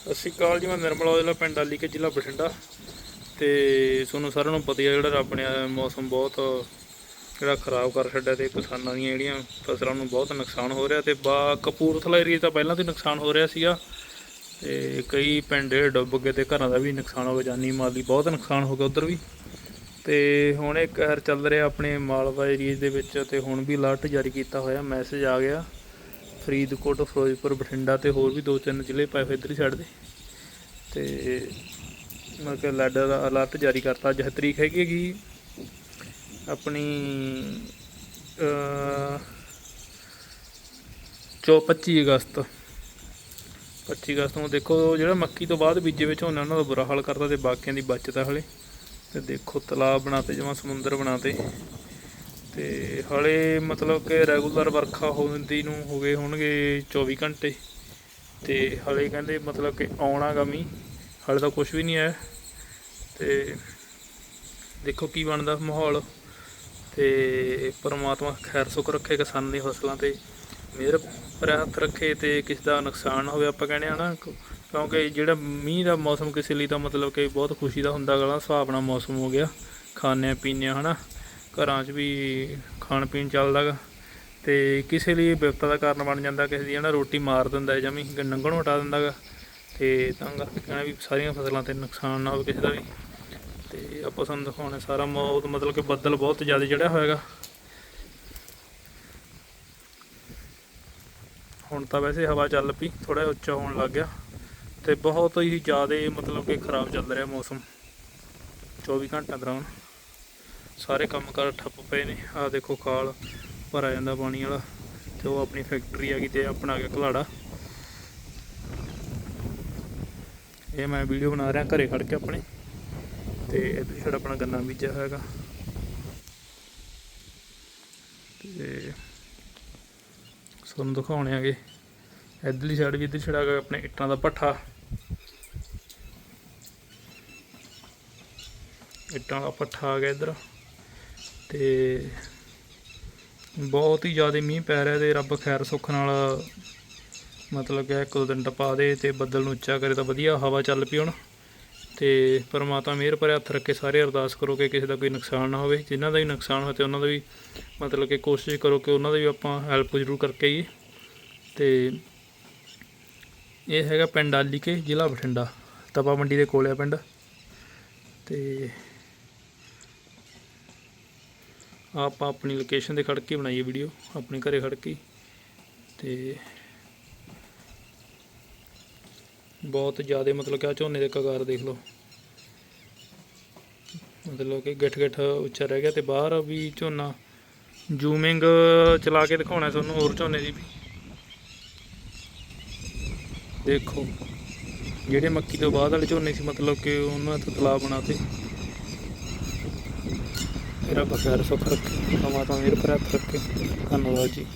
ਸਤਿ ਸ਼੍ਰੀ ਅਕਾਲ ਜੀ, ਮੈਂ ਨਿਰਮਲ ਔਜਲਾ ਪਿੰਡ ਆਲੀ ਕੇ ਜ਼ਿਲ੍ਹਾ ਬਠਿੰਡਾ। ਤੇ ਤੁਹਾਨੂੰ ਸਾਰਿਆਂ ਨੂੰ ਪਤਾ ਹੀ ਆ ਜਿਹੜਾ ਰੱਬ ਨੇ ਮੌਸਮ ਬਹੁਤ ਜਿਹੜਾ ਖਰਾਬ ਕਰ ਛੱਡਿਆ ਤੇ ਕਿਸਾਨਾਂ ਦੀਆਂ ਜਿਹੜੀਆਂ ਫਸਲਾਂ ਨੂੰ ਬਹੁਤ ਨੁਕਸਾਨ ਹੋ ਰਿਹਾ ਤੇ ਬਾ ਕਪੂਰਥਲਾ ਏਰੀਆ ਤਾਂ ਪਹਿਲਾਂ ਤੋਂ ਨੁਕਸਾਨ ਹੋ ਰਿਹਾ ਸੀਗਾ। ਤੇ ਕਈ ਪਿੰਡ ਜਿਹੜੇ ਡੁੱਬ ਗਏ ਤੇ ਘਰਾਂ ਦਾ ਵੀ ਨੁਕਸਾਨ ਹੋ ਗਿਆ, ਜਾਨੀ ਮਾਲੀ ਬਹੁਤ ਨੁਕਸਾਨ ਹੋ ਗਿਆ ਉਧਰ ਵੀ। ਤੇ ਹੁਣ ਇੱਕ ਕਹਿਰ ਚੱਲ ਰਿਹਾ ਆਪਣੇ ਮਾਲਵਾ ਏਰੀਆ ਦੇ ਵਿੱਚ ਤੇ ਹੁਣ ਵੀ ਅਲਰਟ ਜਾਰੀ ਕੀਤਾ ਹੋਇਆ ਮੈਸੇਜ ਆ ਗਿਆ। ਫਰੀਦਕੋਟ, ਫਿਰੋਜ਼ਪੁਰ, ਬਠਿੰਡਾ ਤੇ ਹੋਰ ਵੀ ਦੋ ਤਿੰਨ ਜ਼ਿਲ੍ਹੇ ਪਏ ਹੋਏ ਇੱਧਰਲੀ ਸਾਈਡ ਦੇ। ਤੇ ਮੈਂ ਕਿ ਲੈਡਰ ਦਾ ਅਲਰਟ ਜਾਰੀ ਕਰਤਾ। ਅੱਜ ਤਰੀਕ ਹੈਗੀ ਹੈਗੀ ਆਪਣੀ ਅ ਚੋ 25 ਅਗਸਤ। 25 ਅਗਸਤ ਨੂੰ ਦੇਖੋ, ਜਿਹੜਾ ਮੱਕੀ ਤੋਂ ਬਾਅਦ ਬੀਜੇ ਵਿੱਚ ਉਹਨਾਂ ਉਹਨਾਂ ਦਾ ਬੁਰਾ ਹਾਲ ਕਰਦਾ ਤੇ ਬਾਕੀਆਂ ਦੀ ਬਚਤ ਹੈ ਹਲੇ। ਤੇ ਦੇਖੋ, ਤਲਾਬ ਬਣਾਤੇ, ਜਮਾ ਸਮੁੰਦਰ ਬਣਾਤੇ। ਤੇ ਹਲੇ ਮਤਲਬ ਕਿ ਰੈਗੂਲਰ ਵਰਖਾ ਹੁੰਦੀ ਨੂੰ ਹੋ ਗਏ ਹੋਣਗੇ 24 ਘੰਟੇ। ਤੇ ਹਲੇ ਕਹਿੰਦੇ ਮਤਲਬ ਕਿ ਆਉਣਾ ਗਾ ਮੀਂਹ। ਹਲੇ ਤਾਂ ਕੁਝ ਵੀ ਨਹੀਂ ਆਇਆ। ਤੇ ਦੇਖੋ ਕੀ ਬਣਦਾ ਮਾਹੌਲ। ਤੇ ਪਰਮਾਤਮਾ ਖੈਰ ਸੁਖ ਰੱਖੇ ਕਿਸਾਨ ਦੀ ਫਸਲਾਂ ਤੇ। ਮਿਹਰ ਪਰ ਹੱਥ ਰੱਖੇ ਤੇ ਕਿਸੇ ਦਾ ਨੁਕਸਾਨ ਨਾ ਹੋਵੇ ਆਪਾਂ ਕਹਿੰਦੇ ਆ ਨਾ। ਕਿਉਂਕਿ ਜਿਹੜਾ ਮੀਂਹ ਦਾ ਮੌਸਮ ਕਿਸੇ ਲਈ ਤਾਂ ਮਤਲਬ ਕਿ ਬਹੁਤ ਖੁਸ਼ੀ ਦਾ ਹੁੰਦਾ ਗਾ। ਸੁਹਾਵਣਾ ਮੌਸਮ ਹੋ ਗਿਆ। ਖਾਣੇ ਪੀਣੇ ਹਨਾ। ਘਰਾਂ 'ਚ ਵੀ ਖਾਣ ਪੀਣ ਚੱਲਦਾ ਗਾ। ਤੇ ਕਿਸੇ ਲਈ ਵਿਪਤਾ ਦਾ ਕਾਰਨ ਬਣ ਜਾਂਦਾ, ਕਿਸੇ ਦੀ ਹਨਾ ਰੋਟੀ ਮਾਰ ਦਿੰਦਾ ਹੈ ਜਮੀ ਨੰਗਣੋਂ ਹਟਾ ਦਿੰਦਾ ਗਾ। ਤੇ ਤਾਂ ਕਰਕੇ ਕਹਿਣਾ ਵੀ ਸਾਰੀਆਂ ਫਸਲਾਂ ਤੇ ਨੁਕਸਾਨ ਨਾ ਹੋਵੇ ਕਿਸੇ ਦਾ ਵੀ। ਤੇ ਆਪਾਂ ਤੁਹਾਨੂੰ ਦਿਖਾਉਣਾ ਸਾਰਾ ਮੌਤ ਮਤਲਬ ਕਿ ਬੱਦਲ ਬਹੁਤ ਜ਼ਿਆਦਾ ਚੜਿਆ ਹੋਏਗਾ ਹੁਣ ਤਾਂ ਵੈਸੇ ਹਵਾ ਚੱਲ ਪਈ ਥੋੜਾ ਉੱਚਾ ਹੋਣ ਲੱਗ ਗਿਆ। ਤੇ ਬਹੁਤ ਹੀ ਜ਼ਿਆਦਾ ਮਤਲਬ ਕਿ ਖਰਾਬ ਚੱਲ ਰਿਹਾ ਮੌਸਮ। 24 ਘੰਟਿਆਂ ਦੌਰਾਨ। ਸਾਰੇ ਕੰਮ ਕਾਰ ਠੱਪ ਪਏ ਨੇ। ਆਹ ਦੇਖੋ ਖਾਲ ਭਰਾ ਜਾਂਦਾ ਪਾਣੀ ਵਾਲਾ ਤੇ ਉਹ ਆਪਣੀ ਫੈਕਟਰੀ ਆ ਗਈ ਤੇ ਆਪਣਾ ਆ ਗਿਆ ਘਲਾੜਾ। ਇਹ ਮੈਂ ਵੀਡੀਓ ਬਣਾ ਰਿਹਾ ਘਰੇ ਖੜ ਕੇ ਆਪਣੇ ਤੇ ਇੱਧਰ ਸਾਡਾ ਆਪਣਾ ਗੰਨਾ ਬੀਜਿਆ ਹੋਇਆ ਹੈਗਾ ਤੇ ਤੁਹਾਨੂੰ ਦਿਖਾਉਣੇ ਆਗੇ ਇੱਧਰਲੀ ਸਾਈਡ ਵੀ ਇੱਧਰ ਛੜਾ ਗਿਆ ਆਪਣੇ ਇੱਟਾਂ ਦਾ ਭੱਠਾ। ਇੱਟਾਂ ਦਾ ਭੱਠਾ ਆ ਗਿਆ ਇੱਧਰ। ਤੇ ਬਹੁਤ ਹੀ ਜ਼ਿਆਦਾ ਮੀਂਹ ਪੈ ਰਿਹਾ ਤੇ ਰੱਬ ਖੈਰ ਸੁੱਖ ਨਾਲ ਮਤਲਬ ਕਿ ਇੱਕ ਦੋ ਦਿਨ ਟਪਾ ਦੇ ਤੇ ਬੱਦਲ ਨੂੰ ਉੱਚਾ ਕਰੇ ਤਾਂ ਵਧੀਆ ਹਵਾ ਚੱਲ ਪਈ ਹੁਣ। ਤੇ ਪਰਮਾਤਮਾ ਮਿਹਰ ਭਰੇ ਹੱਥ ਰੱਖ ਕੇ ਸਾਰੇ, ਅਰਦਾਸ ਕਰੋ ਕਿ ਕਿਸੇ ਦਾ ਕੋਈ ਨੁਕਸਾਨ ਨਾ ਹੋਵੇ। ਜਿਨ੍ਹਾਂ ਦਾ ਵੀ ਨੁਕਸਾਨ ਹੋਇਆ ਤੇ ਉਹਨਾਂ ਦਾ ਵੀ ਮਤਲਬ ਕਿ ਕੋਸ਼ਿਸ਼ ਕਰੋ ਕਿ ਉਹਨਾਂ ਦਾ ਵੀ ਆਪਾਂ ਹੈਲਪ ਜ਼ਰੂਰ ਕਰਕੇ ਆਈਏ। ਤੇ ਇਹ ਹੈਗਾ ਪਿੰਡ ਆਲੀਕੇ, ਜ਼ਿਲ੍ਹਾ ਬਠਿੰਡਾ, ਤਪਾ ਮੰਡੀ ਦੇ ਕੋਲ ਆ ਪਿੰਡ। ਤੇ ਆਪਾਂ ਆਪਣੀ ਲੋਕੇਸ਼ਨ ਤੇ ਖੜ ਕੇ ਬਣਾਈਏ ਵੀਡੀਓ ਆਪਣੇ ਘਰੇ ਖੜ ਕੇ। ਹੀ। ਤੇ ਬਹੁਤ ਜ਼ਿਆਦਾ ਮਤਲਬ ਕਿ ਆਹ ਝੋਨੇ ਦੇ ਕਗਾਰ ਦੇਖ ਲਓ। ਮਤਲਬ ਕਿ ਗਿੱਠ ਗਿੱਠ ਉੱਚਾ ਰਹਿ ਗਿਆ ਤੇ ਬਾਹਰ ਵੀ ਝੋਨਾ ਜ਼ੂਮਿੰਗ ਚਲਾ ਕੇ ਦਿਖਾਉਣਾ ਤੁਹਾਨੂੰ ਹੋਰ ਝੋਨੇ ਦੀ ਵੀ। ਦੇਖੋ, ਜਿਹੜੇ ਮੱਕੀ ਤੋਂ ਬਾਅਦ ਵਾਲੇ ਝੋਨੇ ਸੀ ਮਤਲਬ ਕਿ ਉਹਨਾਂ ਤੋਂ ਤਲਾਬ ਬਣਾਤੇ ਮੇਰਾ ਬਖੈਰ ਸੁੱਖ ਰੱਖੇ ਪਰਮਾਤਮਾ ਮੇਰੇ ਪਰ ਰੱਖੇ। ਧੰਨਵਾਦ ਜੀ।